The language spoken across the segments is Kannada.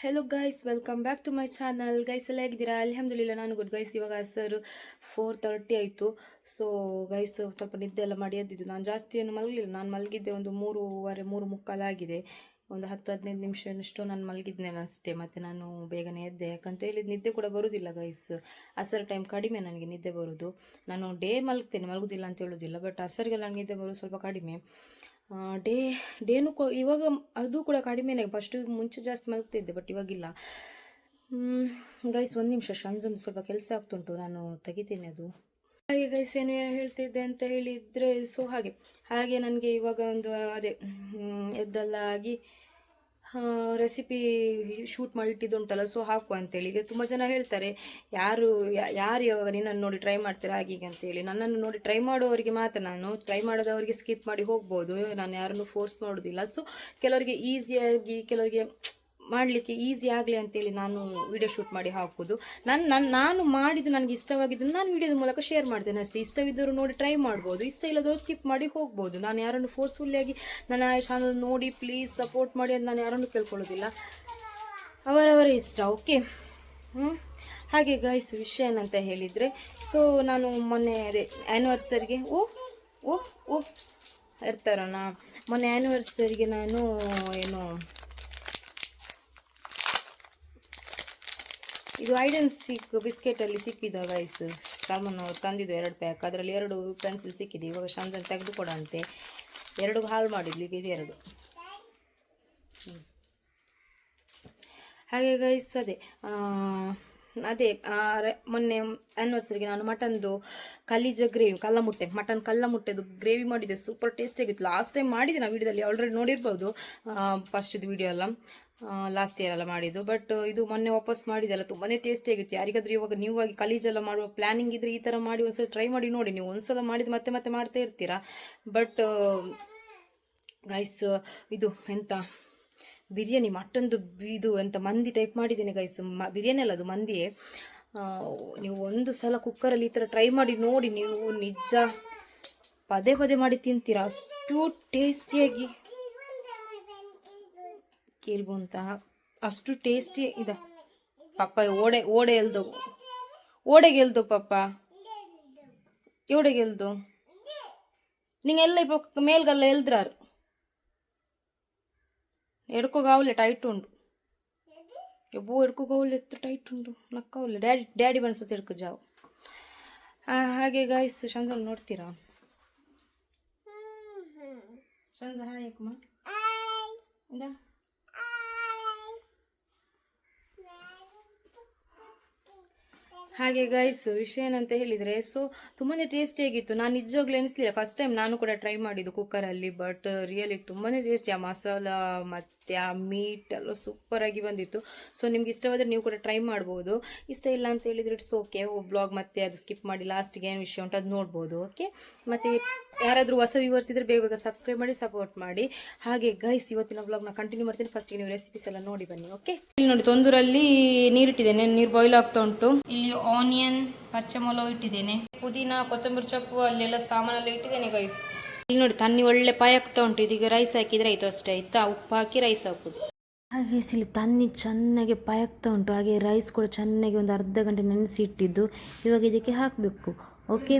Hello guys welcome back to my channel guys ಎಲ್ಲ ಹೇಗಿದ್ದೀರಾ? ಅಲ್ಹಮ್ದುಲಿಲ್ಲ, ನಾನು ಗುಡ್ ಗೈಸ್ ಇವಾಗ ಸರ್ ಫೋರ್ ತರ್ಟಿ ಆಯಿತು. ಸೊ ಗೈಸ್ ಸ್ವಲ್ಪ ನಿದ್ದೆ ಎಲ್ಲ ಮಾಡಿ ಎದ್ದಿದ್ದು. ನಾನು ಜಾಸ್ತಿ ಏನು ಮಲಗಲಿಲ್ಲ. ನಾನು ಮಲಗಿದ್ದೆ ಒಂದು ಮೂರುವರೆ ಮೂರು ಮುಕ್ಕಾಲಾಗಿದೆ ಒಂದು ಹತ್ತು, ಹದಿನೈದು ನಿಮಿಷ ಏನಷ್ಟು ನಾನು ಮಲಗಿದ್ನೇನು ಅಷ್ಟೇ. ಮತ್ತು ನಾನು ಬೇಗನೆ ಎದ್ದೆ. ಯಾಕಂತ ಹೇಳಿದ ನಿದ್ದೆ ಕೂಡ ಬರೋದಿಲ್ಲ ಗೈಸ್ ಅಸರ್ ಟೈಮ್ ಕಡಿಮೆ ನನಗೆ ನಿದ್ದೆ ಬರೋದು. ನಾನು ಡೇ ಮಲಗ್ತೇನೆ, ಮಲಗೋದಿಲ್ಲ ಅಂತ ಹೇಳೋದಿಲ್ಲ ಬಟ್ ಅಸರಿಗೆ ನನಗೆ ನಿದ್ದೆ ಬರೋದು ಸ್ವಲ್ಪ ಕಡಿಮೆ. ಡೇ, ಡೇನು ಕೊ, ಇವಾಗ ಅದು ಕೂಡ ಕಡಿಮೆನೇ ಫಸ್ಟ್ ಮುಂಚೆ ಜಾಸ್ತಿ ಮಲಗ್ತಿದ್ದೆ ಬಟ್ ಇವಾಗಿಲ್ಲ. ಗೈಸ್ ಒಂದು ನಿಮಿಷ ಒಂದು ಸ್ವಲ್ಪ ಕೆಲಸ ಆಗ್ತುಂಟು, ನಾನು ತೆಗಿತೀನಿ ಅದು. ಹಾಗೆ ಗೈಸ್ ಏನು ಹೇಳ್ತಿದ್ದೆ ಅಂತ ಹೇಳಿದರೆ, ಸೊ ಹಾಗೆ. ಹಾಗೆ ನನಗೆ ಇವಾಗ ಒಂದು, ಅದೇ ಎದ್ದೆಲ್ಲ ಆಗಿ ರೆಸಿಪಿ ಶೂಟ್ ಮಾಡಿ ಇಟ್ಟಿದ್ದುಂಟಲ್ಲ ಸೊ ಹಾಕು ಅಂತೇಳಿ. ಈಗ ತುಂಬ ಜನ ಹೇಳ್ತಾರೆ, ಯಾರು ಯಾರು ಯಾವಾಗ ನಿನ್ನನ್ನು ನೋಡಿ ಟ್ರೈ ಮಾಡ್ತಾರೆ ಆಗೀಗ ಅಂತೇಳಿ? ನನ್ನನ್ನು ನೋಡಿ ಟ್ರೈ ಮಾಡೋವರಿಗೆ ಮಾತ್ರ ನಾನು ಟ್ರೈ ಮಾಡೋದವರಿಗೆ ಸ್ಕಿಪ್ ಮಾಡಿ ಹೋಗ್ಬೋದು. ನಾನು ಯಾರನ್ನು ಫೋರ್ಸ್ ಮಾಡೋದಿಲ್ಲ. ಸೊ ಕೆಲವರಿಗೆ ಈಸಿಯಾಗಿ ಕೆಲವರಿಗೆ ಮಾಡಲಿಕ್ಕೆ ಈಸಿ ಆಗಲಿ ಅಂತೇಳಿ ನಾನು ವಿಡಿಯೋ ಶೂಟ್ ಮಾಡಿ ಹಾಕೋದು. ನನ್ನ ನನ್ನ ನಾನು ಮಾಡಿದ್ದು ನನಗೆ ಇಷ್ಟವಾಗಿದ್ದು ನಾನು ವಿಡಿಯೋದ ಮೂಲಕ ಶೇರ್ ಮಾಡ್ತೇನೆ ಅಷ್ಟೇ. ಇಷ್ಟವಿದ್ದರು ನೋಡಿ ಟ್ರೈ ಮಾಡ್ಬೋದು. ಇಷ್ಟ ಇಲ್ಲದವ್ರು ಸ್ಕಿಪ್ ಮಾಡಿ ಹೋಗ್ಬೋದು. ನಾನು ಯಾರನ್ನು ಫೋರ್ಸ್ಫುಲ್ಲಿಯಾಗಿ ನನ್ನ ಚಾನಲ್ ನೋಡಿ ಪ್ಲೀಸ್ ಸಪೋರ್ಟ್ ಮಾಡಿ ಅಂತ ನಾನು ಯಾರನ್ನು ಕೇಳ್ಕೊಳ್ಳೋದಿಲ್ಲ. ಅವರವರ ಇಷ್ಟ ಓಕೆ ಹಾಗೆ ಗೈಸ್ ವಿಷಯ ಏನಂತ ಹೇಳಿದರೆ ಸೊ ನಾನು ಮೊನ್ನೆ ಅದೇ ಆ್ಯನಿವರ್ಸರಿಗೆ ಓ ಓ ಓ ಇರ್ತಾರಣ್ಣ ಮೊನ್ನೆ ಆ್ಯನಿವರ್ಸರಿಗೆ ನಾನು ಏನು ಇದು ಐಡನ್ ಸಿಕ್ ಬಿಸ್ಕೆಟಲ್ಲಿ ಸಿಕ್ಕಿದ ಗೈಸ್ ಸಾಮಾನು ತಂದಿದ್ದು ಎರಡು ಪ್ಯಾಕ್ ಅದರಲ್ಲಿ ಎರಡು ಪೆನ್ಸಿಲ್ ಸಿಕ್ಕಿದೆ. ಇವಾಗ ಶಾಂತನ್ ತೆಗೆದು ಕೊಡಂತೆ ಎರಡು ಹಾಳು ಮಾಡಿದ್ಲು ಈಗ ಇದು ಎರಡು. ಹಾಗೆ ಗೈಸ್ ಅದೇ ಅದೇ ಮೊನ್ನೆ ಆ್ಯನಿವರ್ಸರಿಗೆ ನಾನು ಮಟನ್ದು ಕಲಿಜ ಗ್ರೇವಿ ಕಲ್ಲ ಮುಟ್ಟೆ ಮಟನ್ ಕಲ್ಲ ಮುಟ್ಟೆದು ಗ್ರೇವಿ ಮಾಡಿದೆ. ಸೂಪರ್ ಟೇಸ್ಟ್ ಆಗಿತ್ತು. ಲಾಸ್ಟ್ ಟೈಮ್ ಮಾಡಿದ್ದೆ ನಾವು ವಿಡಿಯೋದಲ್ಲಿ ಆಲ್ರೆಡಿ ನೋಡಿರ್ಬೋದು. ಫಸ್ಟ್ದು ವಿಡಿಯೋ ಎಲ್ಲ. ಲಾಸ್ಟ್ ಇಯರ್ ಎಲ್ಲ ಮಾಡಿದ್ದು. ಬಟ್ ಇದು ಮೊನ್ನೆ ವಾಪಸ್ ಮಾಡಿದೆಲ್ಲ ತುಂಬಾ ಟೇಸ್ಟಿ ಆಗಿತ್ತು. ಯಾರಿಗಾದ್ರೂ ಇವಾಗ ಆಗಿ ಕಲೀಜೆಲ್ಲ ಮಾಡುವ ಪ್ಲಾನಿಂಗ್ ಇದ್ರೆ ಈ ಥರ ಮಾಡಿ, ಒಂದ್ಸಲ ಟ್ರೈ ಮಾಡಿ ನೋಡಿ. ನೀವು ಒಂದ್ಸಲ ಮಾಡಿದ ಮತ್ತೆ ಮತ್ತೆ ಮಾಡ್ತಾ ಇರ್ತೀರಾ. ಬಟ್ ಗೈಸ್ ಇದು ಎಂತ? ಬಿರಿಯಾನಿ, ಮಟನ್ದು ಇದು ಅಂತ ಮಂದಿ ಟೈಪ್ ಮಾಡಿದ್ದೀನಿ ಗೈಸ್ ಮ ಬಿರಿಯಾನಿ ಅಲ್ಲ ಅದು ಮಂದಿಯೇ. ನೀವು ಒಂದು ಸಲ ಕುಕ್ಕರಲ್ಲಿ ಈ ಥರ ಟ್ರೈ ಮಾಡಿ ನೋಡಿ, ನೀವು ನಿಜ ಪದೇ ಪದೇ ಮಾಡಿ ತಿಂತೀರಾ? ಅಷ್ಟು ಟೇಸ್ಟಿಯಾಗಿ ಕೇಳ್ಬೋಂತ ಅಷ್ಟು ಟೇಸ್ಟಿ ಇದೆ. ಪಪ್ಪ ಓಡೆ ಓಡೆ ಎಲ್ದು. ಓಡೆ ಎಲ್ದು ಪಪ್ಪ ಓಡೆ ಎಲ್ದು? ನಿಂಗೆಲ್ಲ ಇಪ್ಪ ಮೇಲ್ಗಲ್ಲ ಎಲ್ದ್ರಾರು? ಎಡ್ಕೋಗಾವಲೆ ಟೈಟ್ ಉಂಡು ಎಬ್ಬೋ ಗಾವಲೆ ಎತ್ತ ಟೈಟ್ ಉಂಡು ನಕ್ಕಾವಲ್ಲ. Daddy daddy ಬನ್ಸುತ್ತೆ ಎಡ್ಕೊ ಜಾವು. ಹಾಗೆ ಗಾಯ್ಸ್ ಶಂಜಲ್ ನೋಡ್ತೀರಾ? ಶಂಜ ಹಾಯ್ ಹಾಗೆ ಗೈಸ್ ವಿಷಯ ಏನಂತ ಹೇಳಿದರೆ ಸೊ ತುಂಬಾ ಟೇಸ್ಟಿಯಾಗಿತ್ತು ನಾನು ನಿಜವಾಗ್ಲೂ ಎನಿಸ್ಲಿಲ್ಲ ಫಸ್ಟ್ ಟೈಮ್ ನಾನು ಕೂಡ ಟ್ರೈ ಮಾಡಿದ್ದು ಕುಕ್ಕರಲ್ಲಿ ಬಟ್ ರಿಯಲಿ ತುಂಬಾ ಟೇಸ್ಟಿ ಆ ಮಸಾಲ ಮತ್ತು ಆ ಮೀಟ್ ಎಲ್ಲ ಸೂಪರಾಗಿ ಬಂದಿತ್ತು. ಸೊ ನಿಮ್ಗೆ ಇಷ್ಟವಾದರೆ ನೀವು ಕೂಡ ಟ್ರೈ ಮಾಡ್ಬೋದು. ಇಷ್ಟ ಇಲ್ಲ ಅಂತ ಹೇಳಿದರೆ ಇಟ್ಸ್ ಓಕೆ ಬ್ಲಾಗ್ ಮತ್ತೆ ಅದು ಸ್ಕಿಪ್ ಮಾಡಿ ಲಾಸ್ಟಿಗೆ ಏನು ವಿಷಯ ಉಂಟು ಅದು ನೋಡ್ಬೋದು ಓಕೆ ಮತ್ತು ಯಾರಾದರೂ ಹೊಸ ವ್ಯೂವರ್ಸ್ ಇದ್ರೆ ಬೇಗ ಬೇಗ ಸಬ್ಸ್ಕ್ರೈಬ್ ಮಾಡಿ ಸಪೋರ್ಟ್ ಮಾಡಿ. ಹಾಗೆ ಗೈಸ್ ಇವತ್ತಿನ ಬ್ಲಾಗ್ನ ಕಂಟಿನ್ಯೂ ಮಾಡ್ತೀನಿ. ಫಸ್ಟಿಗೆ ನೀವು ರೆಸಿಪೀಸ್ ಎಲ್ಲ ನೋಡಿ ಬನ್ನಿ ಓಕೆ ಇಲ್ಲಿ ನೋಡಿ ತೊಂದೂರಲ್ಲಿ ನೀರಿಟ್ಟಿದ್ದೇನೆ ನೀರು ಬಾಯ್ಲ್ ಆಗ್ತಾ ಉಂಟು. ಇಲ್ಲಿ ಆನಿಯನ್ ಪಚ್ಚಮೊಲೋ ಇಟ್ಟಿದ್ದೇನೆ. ಪುದೀನ, ಕೊತ್ತಂಬರಿ ಸೊಪ್ಪು ಅಲ್ಲೆಲ್ಲ ಸಾಮಾನೆಲ್ಲ ಇಟ್ಟಿದ್ದೇನೆ ಗೈಸ್ ಇಲ್ಲಿ ನೋಡಿ, ತನ್ನಿ ಒಳ್ಳೆ ಪಾಯ ಆಗ್ತಾ ಉಂಟು. ಇದೀಗ ರೈಸ್ ಹಾಕಿದ್ರೆ ಆಯ್ತು ಅಷ್ಟೇ. ಆಯ್ತಾ? ಉಪ್ಪು ಹಾಕಿ ರೈಸ್ ಹಾಕೋದು. ಹಾಗೆ ಇಲ್ಲಿ ತನ್ನಿ ಚೆನ್ನಾಗಿ ಪಾಯಕ್ತಾ ಉಂಟು. ಹಾಗೆ ರೈಸ್ ಕೂಡ ಚೆನ್ನಾಗಿ ಒಂದು ಅರ್ಧ ಗಂಟೆ ನೆನೆಸಿ ಇಟ್ಟಿದ್ದು. ಇವಾಗ ಇದಕ್ಕೆ ಹಾಕಬೇಕು. ಓಕೆ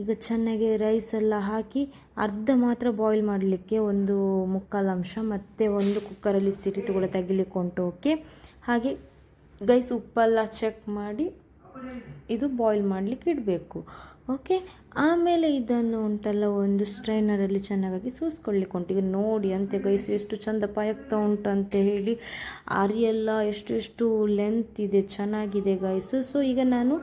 ಈಗ ಚೆನ್ನಾಗಿ ರೈಸ್ ಎಲ್ಲ ಹಾಕಿ ಅರ್ಧ ಮಾತ್ರ ಬಾಯ್ಲ್ ಮಾಡಲಿಕ್ಕೆ ಒಂದು ಮುಕ್ಕಾಲು ಅಂಶ ಮತ್ತು ಒಂದು ಕುಕ್ಕರಲ್ಲಿ ಸಿಟಿ ಕೂಡ ತೆಗಿಲಿಕ್ಕೆ ಉಂಟು. ಓಕೆ ಹಾಗೆ ಗೈಸ್ ಉಪ್ಪೆಲ್ಲ ಚೆಕ್ ಮಾಡಿ ಇದು ಬಾಯ್ಲ್ ಮಾಡಲಿಕ್ಕೆ ಇಡಬೇಕು. ಓಕೆ ಆಮೇಲೆ ಇದನ್ನು ಉಂಟಲ್ಲ, ಒಂದು ಸ್ಟ್ರೈನರಲ್ಲಿ ಚೆನ್ನಾಗಿ ಸೂಸ್ಕೊಳ್ಳಿಕ್ಕೆ ಉಂಟು ಈಗ ನೋಡಿ ಅಂತೆ, ಗೈಸು, ಎಷ್ಟು ಚಂದ ಪಾಯಕ್ತಾ ಉಂಟು ಅಂತ ಹೇಳಿ. ಅರಿಯೆಲ್ಲ ಎಷ್ಟು ಎಷ್ಟು ಲೆಂತ್ ಇದೆ, ಚೆನ್ನಾಗಿದೆ ಗೈಸು. ಸೊ ಈಗ ನಾನು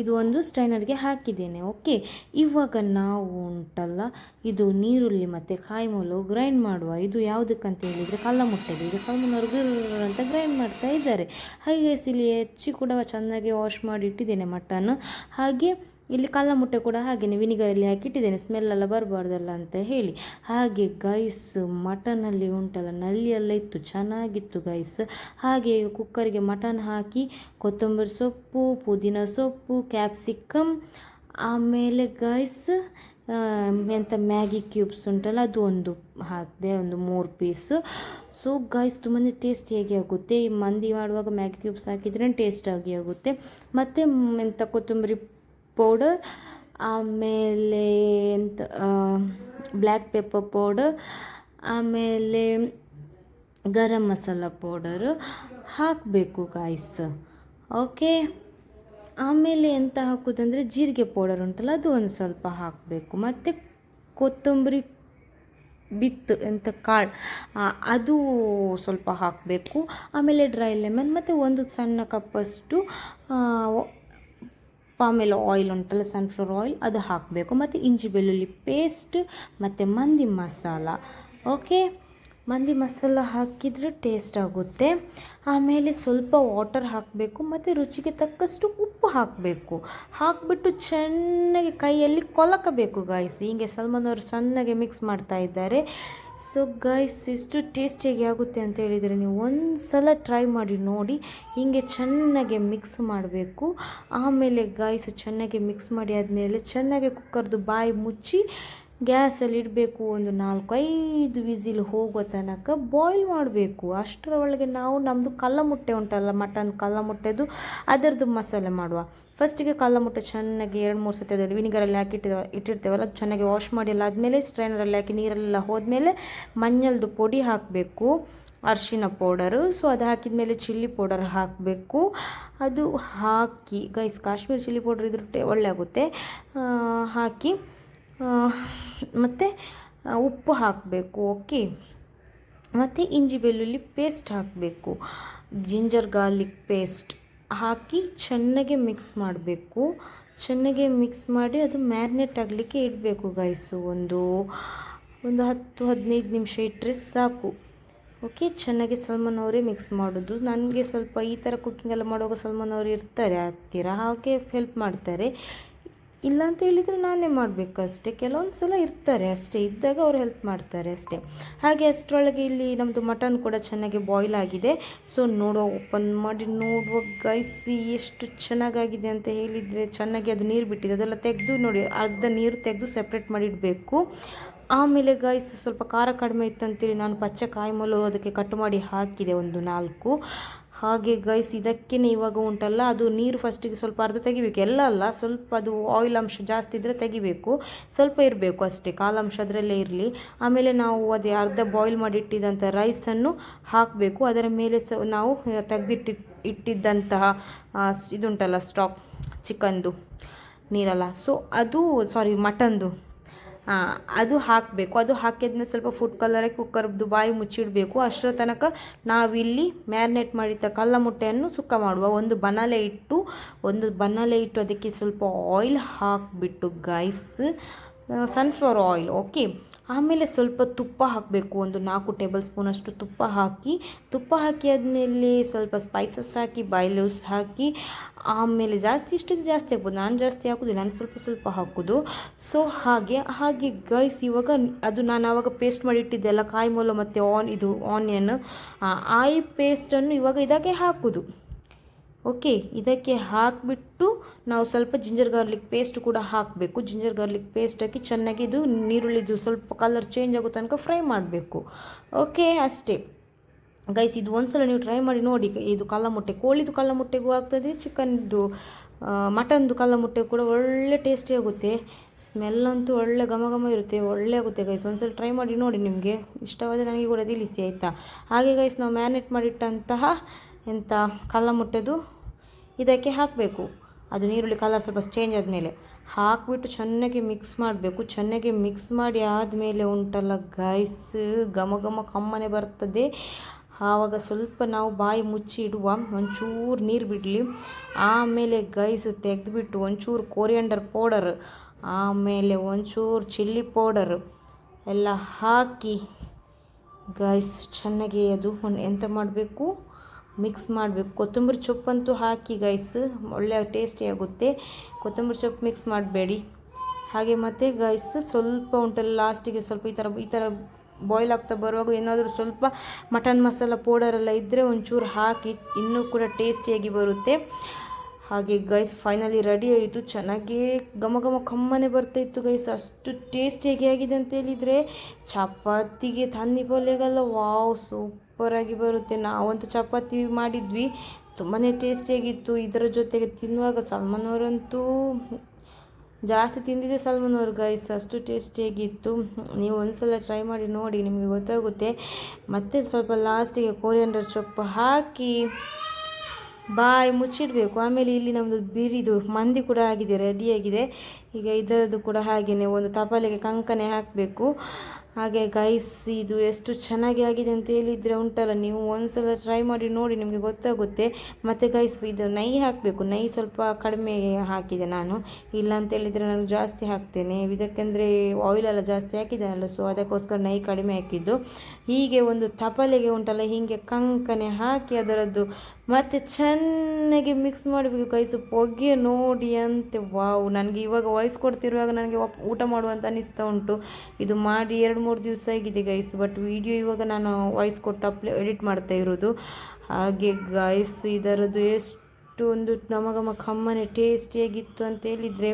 ಇದು ಒಂದು ಸ್ಟ್ರೈನರ್ಗೆ ಹಾಕಿದ್ದೇನೆ ಓಕೆ ಇವಾಗ ನಾವು ಉಂಟಲ್ಲ, ಇದು ನೀರುಳ್ಳಿ ಮತ್ತು ಕಾಯಿ ಮೊಲವು ಗ್ರೈಂಡ್ ಮಾಡುವ. ಇದು ಯಾವುದಕ್ಕಂತ ಹೇಳಿದರೆ ಕಲ್ಲ ಮುಟ್ಟೆಗೆ ಈಗ ಸಾಮಾನ್ಯವರು ಅಂತ ಗ್ರೈಂಡ್ ಮಾಡ್ತಾ ಇದ್ದಾರೆ. ಹಾಗೆ ಇಲ್ಲಿ ಹೆಚ್ಚಿ ಕೂಡ ಚೆನ್ನಾಗಿ ವಾಶ್ ಮಾಡಿ ಇಟ್ಟಿದ್ದೇನೆ ಮಟನ್. ಹಾಗೆ ಇಲ್ಲಿ ಕಲ್ಲ ಮುಟ್ಟೆ ಕೂಡ ಹಾಗೇನೆ, ವಿನಿಗರಲ್ಲಿ ಹಾಕಿ ಇಟ್ಟಿದ್ದೇನೆ ಸ್ಮೆಲ್ ಎಲ್ಲ ಬರಬಾರ್ದಲ್ಲ ಅಂತ ಹೇಳಿ. ಹಾಗೆ ಗೈಸ್ ಮಟನಲ್ಲಿ ಉಂಟಲ್ಲ ನಲ್ಲಿ ಎಲ್ಲ ಇತ್ತು, ಚೆನ್ನಾಗಿತ್ತು ಗೈಸ್ ಹಾಗೆ ಕುಕ್ಕರ್ಗೆ ಮಟನ್ ಹಾಕಿ, ಕೊತ್ತಂಬರಿ ಸೊಪ್ಪು, ಪುದೀನ ಸೊಪ್ಪು ಕ್ಯಾಪ್ಸಿಕಮ್ ಆಮೇಲೆ ಗೈಸ್ ಎಂಥ ಮ್ಯಾಗಿ ಕ್ಯೂಬ್ಸ್ ಉಂಟಲ್ಲ, ಅದು ಒಂದು ಹಾಕಿದೆ, ಒಂದು ಮೂರು ಪೀಸು ಸೊ ಗೈಸ್ ತುಂಬಾ ಹೇಗೆ ಆಗುತ್ತೆ. ಈ ಮಂದಿ ಮಾಡುವಾಗ ಮ್ಯಾಗಿ ಕ್ಯೂಬ್ಸ್ ಹಾಕಿದ್ರೆ ಟೇಸ್ಟಾಗಿ ಆಗುತ್ತೆ. ಮತ್ತು ಎಂಥ ಕೊತ್ತಂಬರಿ ಪೌಡರ್ ಆಮೇಲೆ ಎಂತ ಬ್ಲ್ಯಾಕ್ ಪೆಪ್ಪರ್ ಪೌಡರ್ ಆಮೇಲೆ ಗರಂ ಮಸಾಲ ಪೌಡರು ಹಾಕಬೇಕು ಗಾಯ್ಸ್ ಓಕೆ ಆಮೇಲೆ ಎಂತ ಹಾಕೋದಂದರೆ ಜೀರಿಗೆ ಪೌಡರ್ ಉಂಟಲ್ಲ, ಅದು ಒಂದು ಸ್ವಲ್ಪ ಹಾಕಬೇಕು. ಮತ್ತು ಕೊತ್ತಂಬರಿ ಬಿತ್ತು ಎಂಥ ಕಾಳು ಅದು ಸ್ವಲ್ಪ ಹಾಕಬೇಕು. ಆಮೇಲೆ ಡ್ರೈ ಲೆಮನ್ ಮತ್ತು ಒಂದು ಸಣ್ಣ ಕಪ್ಪಷ್ಟು ಆ, ಒ- ಆಯಿಲ್ ಉಂಟಲ್ಲ ಸನ್ಫ್ಲವರ್ ಆಯಿಲ್ ಅದು ಹಾಕಬೇಕು. ಮತ್ತು ಇಂಜಿ ಬೆಳ್ಳುಳ್ಳಿ ಪೇಸ್ಟ್ ಮತ್ತು ಮಂದಿ ಮಸಾಲ. ಓಕೆ ಮಂದಿ ಮಸಾಲ ಹಾಕಿದರೆ ಟೇಸ್ಟ್ ಆಗುತ್ತೆ. ಆಮೇಲೆ ಸ್ವಲ್ಪ ವಾಟರ್ ಹಾಕಬೇಕು ಮತ್ತು ರುಚಿಗೆ ತಕ್ಕಷ್ಟು ಉಪ್ಪು ಹಾಕಬೇಕು. ಹಾಕಿಬಿಟ್ಟು ಚೆನ್ನಾಗಿ ಕೈಯಲ್ಲಿ ಕೊಲಕಬೇಕು ಗಾಯಿಸಿ ಹೀಗೆ ಸಲ್ಮಾನ್ ಅವರು ಸಣ್ಣಗೆ ಮಿಕ್ಸ್ ಮಾಡ್ತಾ ಇದ್ದಾರೆ. ಸೊ ಗೈಸ್ ಇಷ್ಟು ಟೇಸ್ಟಿಯಾಗಿ ಆಗುತ್ತೆ ಅಂತ ಹೇಳಿದರೆ ನೀವು ಒಂದು ಸಲ ಟ್ರೈ ಮಾಡಿ ನೋಡಿ, ಹೀಗೆ ಚೆನ್ನಾಗಿ ಮಿಕ್ಸ್ ಮಾಡಬೇಕು. ಆಮೇಲೆ ಗೈಸ್ ಚೆನ್ನಾಗಿ ಮಿಕ್ಸ್ ಮಾಡಿ ಆದಮೇಲೆ ಚೆನ್ನಾಗಿ ಕುಕ್ಕರ್ದು ಬಾಯಿ ಮುಚ್ಚಿ ಗ್ಯಾಸಲ್ಲಿ ಇಡಬೇಕು ಒಂದು ನಾಲ್ಕು ಐದು ವಿಸಿಲ್ ಹೋಗೋ ತನಕ ಬಾಯ್ಲ್ ಮಾಡಬೇಕು. ಅಷ್ಟರ ಒಳಗೆ ನಾವು ನಮ್ಮದು ಕಲ್ಲ ಮುಟ್ಟೆ ಉಂಟಲ್ಲ, ಮಟನ್ ಕಲ್ಲ ಮುಟ್ಟೆದು ಅದರದ್ದು ಮಸಾಲೆ ಮಾಡುವ. ಫಸ್ಟಿಗೆ ಕಾಲ ಮುಟ್ಟೆ ಚೆನ್ನಾಗಿ ಎರಡು, ಮೂರು ಸತಿ ಅದರಲ್ಲಿ ವಿನಿಗರಲ್ಲಿ ಹಾಕಿ ಇಟ್ಟಿದ, ಇಟ್ಟಿರ್ತೇವಲ್ಲ ಚೆನ್ನಾಗಿ ವಾಶ್ ಮಾಡಿ ಎಲ್ಲ ಆದಮೇಲೆ ಸ್ಟ್ರೈನರಲ್ಲಿ ಹಾಕಿ ನೀರೆಲ್ಲ ಹೋದ್ಮೇಲೆ ಮಂಜಲ್ದು ಪುಡಿ ಹಾಕಬೇಕು, ಅರಿಶಿನ ಪೌಡರು. ಸೊ ಅದು ಹಾಕಿದ ಮೇಲೆ ಚಿಲ್ಲಿ ಪೌಡರ್ ಹಾಕಬೇಕು. ಅದು ಹಾಕಿ ಗೈಸ್ ಕಾಶ್ಮೀರಿ ಚಿಲ್ಲಿ ಪೌಡರ್ ಇದ್ರ ಒಳ್ಳೆ ಆಗುತ್ತೆ. ಹಾಕಿ ಮತ್ತು ಉಪ್ಪು ಹಾಕಬೇಕು ಓಕೆ ಮತ್ತು, ಇಂಜಿ ಬೆಳ್ಳುಳ್ಳಿ ಪೇಸ್ಟ್ ಹಾಕಬೇಕು. ಜಿಂಜರ್ ಗಾರ್ಲಿಕ್ ಪೇಸ್ಟ್ ಹಾಕಿ ಚೆನ್ನಾಗಿ ಮಿಕ್ಸ್ ಮಾಡಬೇಕು. ಚೆನ್ನಾಗಿ ಮಿಕ್ಸ್ ಮಾಡಿ ಅದು ಮ್ಯಾರಿನೇಟ್ ಆಗಲಿಕ್ಕೆ ಇಡಬೇಕು ಗೈಸು ಒಂದು ಒಂದು ಹತ್ತು, ಹದಿನೈದು ನಿಮಿಷ ಇಟ್ಟರೆ ಸಾಕು. ಓಕೆ ಚೆನ್ನಾಗಿ ಸಲ್ಮಾನ್ ಅವರೇ ಮಿಕ್ಸ್ ಮಾಡೋದು. ನನಗೆ ಸ್ವಲ್ಪ ಈ ಥರ ಕುಕ್ಕಿಂಗ್ ಎಲ್ಲ ಮಾಡುವಾಗ ಸಲ್ಮಾನ್ ಅವರು ಇರ್ತಾರೆ ಹತ್ತಿರ. ಹಾಗೆ ಹೆಲ್ಪ್ ಮಾಡ್ತಾರೆ. ಇಲ್ಲ ಅಂತ ಹೇಳಿದರೆ ನಾನೇ ಮಾಡಬೇಕಷ್ಟೇ. ಕೆಲವೊಂದು ಸಲ ಇರ್ತಾರೆ ಅಷ್ಟೇ. ಇದ್ದಾಗ ಅವ್ರು ಹೆಲ್ಪ್ ಮಾಡ್ತಾರೆ ಅಷ್ಟೇ. ಹಾಗೆ ಅಷ್ಟರೊಳಗೆ ಇಲ್ಲಿ ನಮ್ಮದು ಮಟನ್ ಕೂಡ ಚೆನ್ನಾಗಿ ಬಾಯ್ಲ್ ಆಗಿದೆ. ಸೊ ನೋಡುವ ಓಪನ್ ಮಾಡಿ ನೋಡುವ ಗೈಸಿ ಎಷ್ಟು ಚೆನ್ನಾಗಾಗಿದೆ ಅಂತ ಹೇಳಿದರೆ ಚೆನ್ನಾಗಿ ಅದು ನೀರು ಬಿಟ್ಟಿದೆ. ಅದೆಲ್ಲ ತೆಗೆದು ನೋಡಿ, ಅರ್ಧ ನೀರು ತೆಗೆದು ಸೆಪ್ರೇಟ್ ಮಾಡಿ ಇಡಬೇಕು. ಆಮೇಲೆ ಗೈಸ್ ಸ್ವಲ್ಪ ಖಾರ ಕಡಿಮೆ ಇತ್ತಂತೇಳಿ ನಾನು ಪಚ್ಚೆ ಕಾಯಿ ಮೊಲು ಅದಕ್ಕೆ ಕಟ್ ಮಾಡಿ ಹಾಕಿದೆ ಒಂದು ನಾಲ್ಕು. ಹಾಗೆ ಗೈಸ್ ಇದಕ್ಕೇ ಇವಾಗ ಉಂಟಲ್ಲ, ಅದು ನೀರು ಫಸ್ಟಿಗೆ ಸ್ವಲ್ಪ ಅರ್ಧ ತೆಗಿಬೇಕು. ಎಲ್ಲ ಅಲ್ಲ, ಸ್ವಲ್ಪ ಅದು ಆಯಿಲ್ ಅಂಶ ಜಾಸ್ತಿ ಇದ್ದರೆ ತೆಗಿಬೇಕು. ಸ್ವಲ್ಪ ಇರಬೇಕು ಅಷ್ಟೇ ಕಾಲಂಶ ಅದರಲ್ಲೇ ಇರಲಿ. ಆಮೇಲೆ ನಾವು ಅದೇ ಅರ್ಧ ಬಾಯ್ಲ್ ಮಾಡಿ ಇಟ್ಟಿದ್ದಂಥ ರೈಸನ್ನು ಹಾಕಬೇಕು. ಅದರ ಮೇಲೆ ಸ, ನಾವು ತೆಗೆದಿಟ್ಟಿ, ಇಟ್ಟಿದ್ದಂತಹ ಇದುಂಟಲ್ಲ ಸ್ಟಾಕ್ ಚಿಕನ್ದು ನೀರಲ್ಲ. ಸೊ ಅದು ಸಾರಿ ಮಟನ್ದು ಅದು ಹಾಕಬೇಕು. ಅದು ಹಾಕಿದ್ಮೇಲೆ ಸ್ವಲ್ಪ ಫುಡ್ ಕಲರೇ ಕುಕ್ಕರ್ದು ಬಾಯಿ ಮುಚ್ಚಿಡಬೇಕು. ಅಷ್ಟರ ತನಕ ನಾವಿಲ್ಲಿ ಮ್ಯಾರಿನೇಟ್ ಮಾಡಿದ ಕಲ್ಲ ಮುಟ್ಟೆಯನ್ನು ಸುಕ್ಕ ಮಾಡುವ ಒಂದು ಬನಲೆ ಇಟ್ಟು, ಒಂದು ಬನಲೆ ಇಟ್ಟು ಅದಕ್ಕೆ ಸ್ವಲ್ಪ ಆಯಿಲ್ ಹಾಕಿಬಿಟ್ಟು ಗೈಸ್ ಸನ್ಫ್ಲವರ್ ಆಯಿಲ್ ಓಕೆ ಆಮೇಲೆ ಸ್ವಲ್ಪ ತುಪ್ಪ ಹಾಕಬೇಕು. ಒಂದು ನಾಲ್ಕು ಟೇಬಲ್ ಸ್ಪೂನಷ್ಟು ತುಪ್ಪ ಹಾಕಿ ತುಪ್ಪ ಹಾಕಿ ಆದಮೇಲೆ ಸ್ವಲ್ಪ ಸ್ಪೈಸಸ್ ಹಾಕಿ ಬಾಯ್ಲೂಸ್ ಹಾಕಿ, ಆಮೇಲೆ ಜಾಸ್ತಿ ಇಷ್ಟಕ್ಕೆ ಜಾಸ್ತಿ ಹಾಕ್ಬೋದು. ನಾನು ಜಾಸ್ತಿ ಹಾಕೋದು, ನಾನು ಸ್ವಲ್ಪ ಸ್ವಲ್ಪ ಹಾಕೋದು. ಸೊ ಹಾಗೆ ಹಾಗೆ ಗೈಸ್ ಇವಾಗ ಅದು ನಾನು ಆವಾಗ ಪೇಸ್ಟ್ ಮಾಡಿ ಇಟ್ಟಿದ್ದೆಲ್ಲ ಕಾಯಿ ಮೊಲ ಮತ್ತು ಆನ್ ಇದು ಆನಿಯನ್ ಆಯಿ ಪೇಸ್ಟನ್ನು ಇವಾಗ ಇದಕ್ಕೆ ಹಾಕೋದು. ಓಕೆ ಇದಕ್ಕೆ ಹಾಕಿಬಿಟ್ಟು ನಾವು ಸ್ವಲ್ಪ ಜಿಂಜರ್ ಗಾರ್ಲಿಕ್ ಪೇಸ್ಟ್ ಕೂಡ ಹಾಕಬೇಕು. ಜಿಂಜರ್ ಗಾರ್ಲಿಕ್ ಪೇಸ್ಟ್ ಹಾಕಿ ಚೆನ್ನಾಗಿ ಇದು ನೀರುಳ್ಳಿದು ಸ್ವಲ್ಪ ಕಲರ್ ಚೇಂಜ್ ಆಗೋ ತನಕ ಫ್ರೈ ಮಾಡಬೇಕು. ಓಕೆ ಅಷ್ಟೇ. ಗೈಸ್ ಇದು ಒಂದ್ಸಲ ನೀವು ಟ್ರೈ ಮಾಡಿ ನೋಡಿ. ಇದು ಕಲ್ಲ ಮೊಟ್ಟೆ ಕೋಳಿದು ಕಲ್ಲ ಮೊಟ್ಟೆಗೂ ಆಗ್ತದೆ ಚಿಕನ್ದು ಮಟನ್ದು ಕಲ್ಲ ಮೊಟ್ಟೆ ಕೂಡ ಒಳ್ಳೆ ಟೇಸ್ಟಿ ಆಗುತ್ತೆ. ಸ್ಮೆಲ್ ಅಂತೂ ಒಳ್ಳೆ ಘಮ ಘಮ ಇರುತ್ತೆ, ಒಳ್ಳೆ ಆಗುತ್ತೆ ಗೈಸ್ ಒಂದ್ಸಲ ಟ್ರೈ ಮಾಡಿ ನೋಡಿ ನಿಮಗೆ. ಇಷ್ಟವಾದರೆ ನನಗೆ ಕೂಡ ತಿಳಿಸಿ, ಆಯಿತಾ? ಹಾಗೆ ಗೈಸ್ ನಾವು ಮ್ಯಾರಿನೇಟ್ ಮಾಡಿಟ್ಟಂತಹ ಎಂಥ ಕಲ್ಲ ಮುಟ್ಟೆದು ಇದಕ್ಕೆ ಹಾಕಬೇಕು. ಅದು ನೀರುಳ್ಳಿ ಕಲರ್ ಸ್ವಲ್ಪ ಚೇಂಜ್ ಆದಮೇಲೆ ಹಾಕಿಬಿಟ್ಟು ಚೆನ್ನಾಗಿ ಮಿಕ್ಸ್ ಮಾಡಬೇಕು. ಚೆನ್ನಾಗಿ ಮಿಕ್ಸ್ ಮಾಡಿ ಆದಮೇಲೆ ಉಂಟಲ್ಲ ಗೈಸ್ ಘಮ ಘಮ ಕಮ್ಮನೆ ಬರ್ತದೆ. ಆವಾಗ ಸ್ವಲ್ಪ ನಾವು ಬಾಯಿ ಮುಚ್ಚಿ ಇಡುವ ಒಂಚೂರು ನೀರು ಬಿಡಲಿ. ಆಮೇಲೆ ಗೈಸ್ ತೆಗೆದುಬಿಟ್ಟು ಒಂಚೂರು ಕೋರಿಯಂಡರ್ ಪೌಡರ್ ಆಮೇಲೆ ಒಂಚೂರು ಚಿಲ್ಲಿ ಪೌಡರ್ ಎಲ್ಲ ಹಾಕಿ ಗೈಸ್ ಚೆನ್ನಾಗಿ ಅದು ಎಂತ ಮಾಡಬೇಕು? ಮಿಕ್ಸ್ ಮಾಡಬೇಕು. ಕೊತ್ತಂಬರಿ ಸೊಪ್ಪಂತೂ ಹಾಕಿ ಗೈಸ್ ಒಳ್ಳೆ ಟೇಸ್ಟಿ ಆಗುತ್ತೆ. ಕೊತ್ತಂಬರಿ ಸೊಪ್ಪು ಮಿಕ್ಸ್ ಮಾಡಬೇಡಿ. ಹಾಗೆ ಮತ್ತು ಗೈಸ್ ಸ್ವಲ್ಪ ಉಂಟಲ್ಲ ಲಾಸ್ಟಿಗೆ ಸ್ವಲ್ಪ ಈ ಥರ ಈ ಥರ ಬಾಯ್ಲ್ ಆಗ್ತಾ ಬರುವಾಗ ಏನಾದರೂ ಸ್ವಲ್ಪ ಮಟನ್ ಮಸಾಲ ಪೌಡರ್ ಎಲ್ಲ ಇದ್ದರೆ ಒಂಚೂರು ಹಾಕಿ ಇನ್ನೂ ಕೂಡ ಟೇಸ್ಟಿಯಾಗಿ ಬರುತ್ತೆ. ಹಾಗೆ ಗೈಸ್ ಫೈನಲಿ ರೆಡಿ ಆಯಿತು. ಚೆನ್ನಾಗಿ ಘಮ ಘಮ ಕಮ್ಮನೆ ಬರ್ತಾ ಇತ್ತು ಗೈಸ್ ಅಷ್ಟು ಟೇಸ್ಟಿಯಾಗಿ ಆಗಿದೆ ಅಂತ ಹೇಳಿದರೆ, ಚಪಾತಿಗೆ ತನ್ನಿ ಪಲ್ಯಗಲ್ಲ. ವಾವ್ ಸೂಪ್ ಸೂಪರಾಗಿ ಬರುತ್ತೆ. ನಾವಂತೂ ಚಪಾತಿ ಮಾಡಿದ್ವಿ. ತುಂಬಾ ಟೇಸ್ಟಿಯಾಗಿತ್ತು. ಇದರ ಜೊತೆಗೆ ತಿನ್ನುವಾಗ ಸಲ್ಮಾನ್ ಅವರಂತೂ ಜಾಸ್ತಿ ತಿಂದಿದೆ ಸಲ್ಮಾನ್ ಅವ್ರ ಗೈಸ್ ಅಷ್ಟು ಟೇಸ್ಟಿಯಾಗಿತ್ತು. ನೀವು ಒಂದ್ಸಲ ಟ್ರೈ ಮಾಡಿ ನೋಡಿ, ನಿಮಗೆ ಗೊತ್ತಾಗುತ್ತೆ. ಮತ್ತೆ ಸ್ವಲ್ಪ ಲಾಸ್ಟಿಗೆ ಕೋರಿಯಂಡರ್ ಸೊಪ್ಪು ಹಾಕಿ ಬಾಯಿ ಮುಚ್ಚಿಡಬೇಕು. ಆಮೇಲೆ ಇಲ್ಲಿ ನಮ್ಮದು ಬಿರಿದು ಮಂದಿ ಕೂಡ ಆಗಿದೆ ರೆಡಿಯಾಗಿದೆ ಈಗ ಇದರದ್ದು ಕೂಡ ಹಾಗೆಯೇ ಒಂದು ತಪಾಲೆಗೆ ಕಂಕನೆ ಹಾಕಬೇಕು. ಹಾಗೆ ಗೈಸ್ ಇದು ಎಷ್ಟು ಚೆನ್ನಾಗಿ ಆಗಿದೆ ಅಂತ ಹೇಳಿದರೆ ಉಂಟಲ್ಲ, ನೀವು ಒಂದ್ಸಲ ಟ್ರೈ ಮಾಡಿ ನೋಡಿ ನಿಮಗೆ ಗೊತ್ತಾಗುತ್ತೆ. ಮತ್ತು ಗೈಸ್ ಇದು ನೈ ಹಾಕಬೇಕು. ನೈ ಸ್ವಲ್ಪ ಕಡಿಮೆ ಹಾಕಿದೆ ನಾನು. ಇಲ್ಲ ಅಂತ ಹೇಳಿದರೆ ನಾನು ಜಾಸ್ತಿ ಹಾಕ್ತೇನೆ. ಇದಕ್ಕೆಂದರೆ ಆಯಿಲೆಲ್ಲ ಜಾಸ್ತಿ ಹಾಕಿದ್ದಾನಲ್ಲ ಸೊ ಅದಕ್ಕೋಸ್ಕರ ನೈ ಕಡಿಮೆ ಹಾಕಿದ್ದು. ಹೀಗೆ ಒಂದು ತಪಲೆಗೆ ಉಂಟಲ್ಲ, ಹೀಗೆ ಕಂಕನೆ ಹಾಕಿ ಅದರದ್ದು ಮತ್ತು ಚೆನ್ನಾಗಿ ಮಿಕ್ಸ್ ಮಾಡಬೇಕು ಗೈಸು ಹೊಗೆ ನೋಡಿ ಅಂತೆ ವಾವ್ ನನಗೆ ಇವಾಗ ವಾಯ್ಸ್ ಕೊಡ್ತಿರುವಾಗ ನನಗೆ ಊಟ ಮಾಡುವಂತ ಅನಿಸ್ತಾ ಉಂಟು. ಇದು ಮಾಡಿ ಎರಡು ಮೂರು ದಿವಸ ಆಗಿದೆ ಗೈಸ್ ಬಟ್ ವಿಡಿಯೋ ಇವಾಗ ನಾನು ವಾಯ್ಸ್ ಕೊಟ್ಟು ಅಪ್ಲೇ ಎಡಿಟ್ ಮಾಡ್ತಾ ಇರೋದು. ಹಾಗೆ ಗೈಸ್ ಇದರದ್ದು ಎಷ್ಟು ಒಂದು ನಮಗಮ ಕಮ್ಮನೆ ಟೇಸ್ಟಿಯಾಗಿತ್ತು ಅಂತ ಹೇಳಿದರೆ,